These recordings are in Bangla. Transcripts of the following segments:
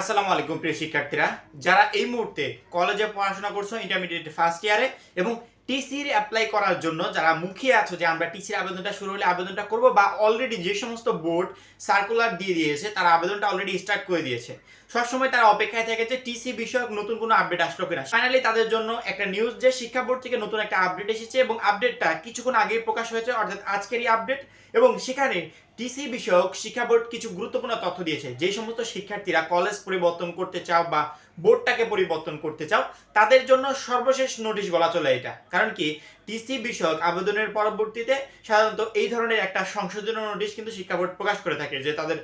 আসসালামু আলাইকুম, প্রিয় শিক্ষার্থীরা। যারা এই মুহূর্তে কলেজে পড়াশোনা করছ ইন্টারমিডিয়েট ফার্স্ট ইয়ারে এবং টিসির অ্যাপ্লাই করার জন্য যারা মুখিয়ে আছো যে আমরা টিসির আবেদনটা শুরু হলে আবেদনটা করব, বা অলরেডি যে সমস্ত বোর্ড সার্কুলার দিয়ে দিয়েছে, তারা আবেদনটা অলরেডি স্টার্ট করে দিয়েছে। সবসময় তারা অপেক্ষায় থাকে যে টিসি বিষয়ক নতুন কোনো আপডেট আসলো কিনা। ফাইনালি তাদের জন্য একটা নিউজ যে শিক্ষা বোর্ড থেকে নতুন একটা আপডেট এসেছে, এবং আপডেটটা কিছুক্ষণ আগেই প্রকাশ হয়েছে, অর্থাৎ আজকেরই আপডেট এবং সেখানে টিসি বিষয়ক শিক্ষা বোর্ড কিছু গুরুত্বপূর্ণ তথ্য দিয়েছে। যে সমস্ত শিক্ষার্থীরা কলেজ পরিবর্তন করতে চাও বা বোর্ডটাকে পরিবর্তন করতে চাও, তাদের জন্য সর্বশেষ নোটিশ বলা চলে এটা। কারণ কি? টিসি বিষয়ক আবেদনের পরবর্তীতে সাধারণত এই ধরনের একটা সংশোধনের নোটিশ কিন্তু শিক্ষা বোর্ড প্রকাশ করে থাকে, যে তাদের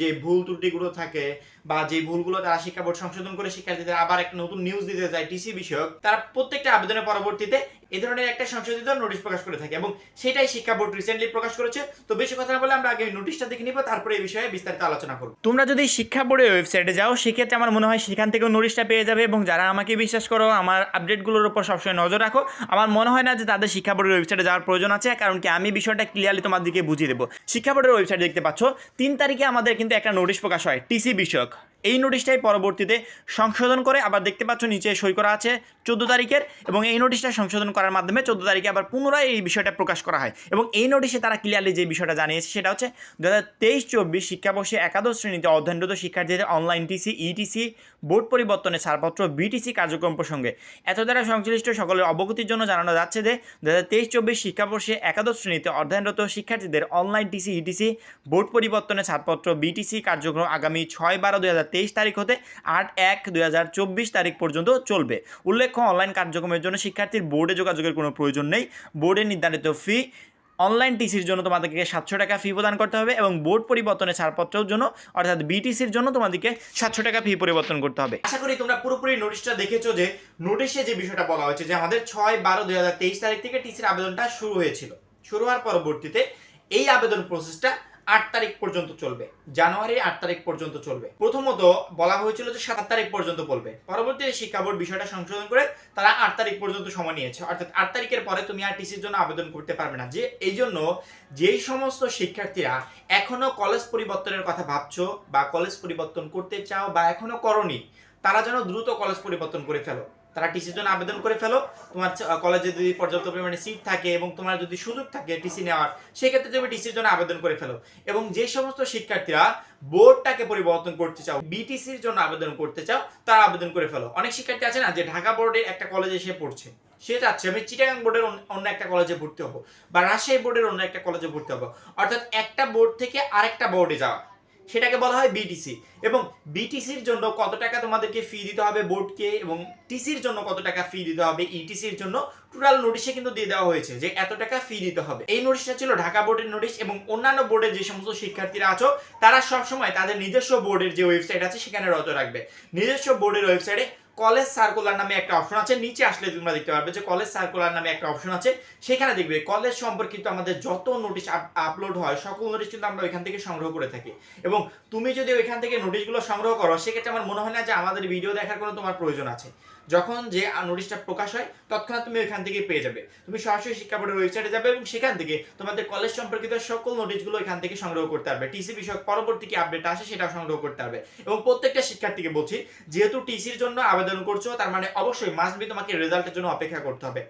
যে ভুল ত্রুটিগুলো থাকে বা যে ভুলগুলো তারা শিক্ষা বোর্ড সংশোধন করে শিক্ষার্থীদের আবার একটা নতুন নিউজ দিতে যায় টিসি বিষয়ক, তারা প্রত্যেকটা আবেদনের পরবর্তীতে এই ধরনের একটা সংশোধিত নোটিশ প্রকাশ করে থাকে এবং সেটাই শিক্ষা বোর্ড রিসেন্টলি প্রকাশ করেছে। তো বেশি কথা না বলে আমরা আগে নোটিশটা দেখে নিব, তারপরে এই বিষয়ে বিস্তারিত আলোচনা করব। তোমরা যদি শিক্ষা বোর্ডের ওয়েবসাইটে যাও, সেক্ষেত্রে আমার মনে হয় সেখান থেকেও নোটিশটা পেয়ে যাবে এবং যারা আমাকে বিশ্বাস করো, আমার আপডেটগুলোর উপর সবসময় নজর রাখো। আমার মনে হয় না যে তাদের শিক্ষা বোর্ডের ওয়েবসাইটে যাওয়ার প্রয়োজন আছে, কারণ কি আমি বিষয়টা ক্লিয়ারলি তোমাদেরকে বুঝিয়ে দেবো। শিক্ষা বোর্ডের ওয়েবসাইট দেখতে পাচ্ছ, তিন তারিখে আমাদের কিন্তু একটা নোটিশ প্রকাশ হয় টিসি বিষয়ক। এই নোটিশটাই পরবর্তীতে সংশোধন করে আবার দেখতে পাচ্ছ, নিচে সই করা আছে চোদ্দ তারিখের এবং এই নোটিশটা সংশোধন করার মাধ্যমে চোদ্দ তারিখে আবার পুনরায় এই বিষয়টা প্রকাশ করা হয় এবং এই নোটিশে তারা ক্লিয়ারলি যে বিষয়টা জানিয়েছে সেটা হচ্ছে দু হাজার তেইশ চব্বিশ শিক্ষাবর্ষে একাদশ শ্রেণীতে অধ্যয়নরত শিক্ষার্থীদের অনলাইন টিসি ইটিসি বোর্ড পরিবর্তনে ছাড়পত্র বিটিসি কার্যক্রম প্রসঙ্গে। এত দ্বারা সংশ্লিষ্ট সকলের অবগতির জন্য জানানো যাচ্ছে যে দু হাজার তেইশ চব্বিশ শিক্ষাবর্ষে একাদশ শ্রেণীতে অধ্যয়নরত শিক্ষার্থীদের অনলাইন টিসি ইটিসি বোর্ড পরিবর্তনে ছাড়পত্র বিটিসি কার্যক্রম আগামী ছয় বারো দু হাজার তারিখ হতে আট এক দুই তারিখ পর্যন্ত চলবে। উল্লেখ্য অনলাইন কার্যক্রমের জন্য শিক্ষার্থীর বোর্ডে যোগাযোগের কোনো প্রয়োজন নেই। বোর্ডে নির্ধারিত ফি অনলাইন টিসির জন্য তোমাদেরকে সাতশো টাকা ফি প্রদান করতে হবে এবং বোর্ড পরিবর্তনের ছাড়পত্রের জন্য, অর্থাৎ বিটিসির জন্য তোমাদেরকে সাতশো টাকা ফি পরিবর্তন করতে হবে। আশা করি তোমরা পুরোপুরি নোটিশটা দেখেছ যে নোটিশে যে বিষয়টা বলা হয়েছে যে, আমাদের ছয় বারো দুই তেইশ তারিখ থেকে টিসির আবেদনটা শুরু হয়েছিল। শুরু হওয়ার পরবর্তীতে এই আবেদন প্রসেসটা আট তারিখ পর্যন্ত চলবে। জানুয়ারি আট তারিখ পর্যন্ত চলবে। প্রথমত বলা হয়েছিল যে সাত তারিখ পর্যন্ত বলবে। পরবর্তীতে শিক্ষা বোর্ড বিষয়টা সংশোধন করে তারা আট তারিখ পর্যন্ত সময় নিয়েছে। অর্থাৎ আট তারিখের পরে তুমি আর টিসির জন্য আবেদন করতে পারবে না। যে, এই জন্য যেই সমস্ত শিক্ষার্থীরা এখনও কলেজ পরিবর্তনের কথা ভাবছ বা কলেজ পরিবর্তন করতে চাও বা এখনও করনি, তারা যেন দ্রুত কলেজ পরিবর্তন করে ফেলো। তারা টিসির জন্য আবেদন করে ফেলো। তোমার কলেজে যদি পর্যাপ্ত পরিমাণে সিট থাকে এবং তোমার যদি সুযোগ থাকে টিসি নেওয়ার, সেক্ষেত্রে তুমি টিসির জন্য আবেদন করে ফেলো। এবং যে সমস্ত শিক্ষার্থীরা বোর্ডটাকে পরিবর্তন করতে চাও বিটিসির জন্য আবেদন করতে চাও, তারা আবেদন করে ফেলো। অনেক শিক্ষার্থী আছে না, যে ঢাকা বোর্ডের একটা কলেজে এসে পড়ছে। সে চাচ্ছে, আমি চিটাগাং বোর্ডের অন্য- অন্য একটা কলেজে ভর্তি হব বা রাজশাহী বোর্ডের অন্য একটা কলেজে ভর্তি হব। অর্থাৎ একটা বোর্ড থেকে আরেকটা বোর্ডে যাওয়া। সেটাকে বলা হয় বিটিসি এবং বিটিসির জন্য কত টাকা তোমাদেরকে ফি দিতে হবে বোর্ডকে এবং টিসির জন্য কত টাকা ফি দিতে হবে ইটিসির জন্য? টোটাল নোটিশে কিন্তু দিয়ে দেওয়া হয়েছে যে এত টাকা ফি দিতে হবে। এই নোটিশটা ছিল ঢাকা বোর্ডের নোটিশ এবং অন্যান্য বোর্ডের যে সমস্ত শিক্ষার্থীরা আছো, তারা সবসময় তাদের নিজস্ব বোর্ডের যে ওয়েবসাইট আছে, সেখানে রত রাখবে। নিজস্ব বোর্ডের ওয়েবসাইটে কলেজ সার্কুলার নামে একটা অপশন আছে, নিচে আসলে তোমরা দেখতে পারবে যে কলেজ সার্কুলার নামে একটা অপশন আছে, সেখানে দেখবে কলেজ সম্পর্কিত আমাদের যত নোটিশ আপলোড হয়, সকল নোটিশ কিন্তু আমরা ওইখান থেকে সংগ্রহ করে থাকি। এবং তুমি যদি ওইখান থেকে নোটিশগুলো সংগ্রহ করো, সেক্ষেত্রে আমার মনে হয় না যে আমাদের ভিডিও দেখার কোনো তোমার প্রয়োজন আছে। যখন যে নোটিশটা প্রকাশ হয়, তৎক্ষণাৎ তুমি ওইখান থেকে পেয়ে যাবে। তুমি সরাসরি শিক্ষা বোর্ডের ওয়েবসাইটে যাবে এবং সেখান থেকে তোমাদের কলেজ সম্পর্কিত সকল নোটিশগুলো এখান থেকে সংগ্রহ করতে পারবে। টিসি বিষয়ক পরবর্তী কি আপডেট আসে সেটা সংগ্রহ করতে পারবে। এবং প্রত্যেকটা শিক্ষার্থীকে বলছি, যেহেতু টিসির জন্য আবেদন করছ, তার মানে অবশ্যই মাস্ট বি তোমাকে রেজাল্টের জন্য অপেক্ষা করতে হবে।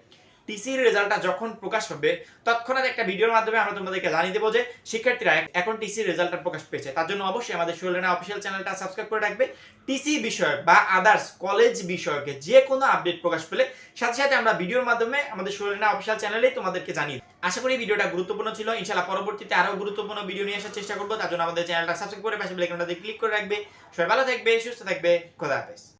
টিসির রেজাল্টটা যখন প্রকাশ পাবে তৎক্ষণাৎ একটা ভিডিওর মাধ্যমে আমরা তোমাদেরকে জানিয়ে দেবো যে শিক্ষার্থীরা এখন টিসির রেজাল্টটা প্রকাশ পেয়েছে। তার জন্য অবশ্যই আমাদের সুলেনা অফিসিয়াল চ্যানেলটা সাবস্ক্রাইব করে রাখবে। টিসি বিষয়ক বা আদার্স কলেজ বিষয়কে যে কোনো আপডেট প্রকাশ পেলে সাথে সাথে আমরা ভিডিওর মাধ্যমে আমাদের সুলেনা অফিসিয়াল চ্যানেলে তোমাদেরকে জানিয়ে দিই। আশা করি ভিডিওটা গুরুত্বপূর্ণ ছিল। ইনশাআল্লাহ পরবর্তীতে আরও গুরুত্বপূর্ণ ভিডিও নিয়ে আসার চেষ্টা করব। তার জন্য আমাদের চ্যানেলটা সাবস্ক্রাইব করে পাশে বেল ক্লিক করে রাখবে। সবাই ভালো থাকবে, সুস্থ থাকবে, খোদা হাফেজ।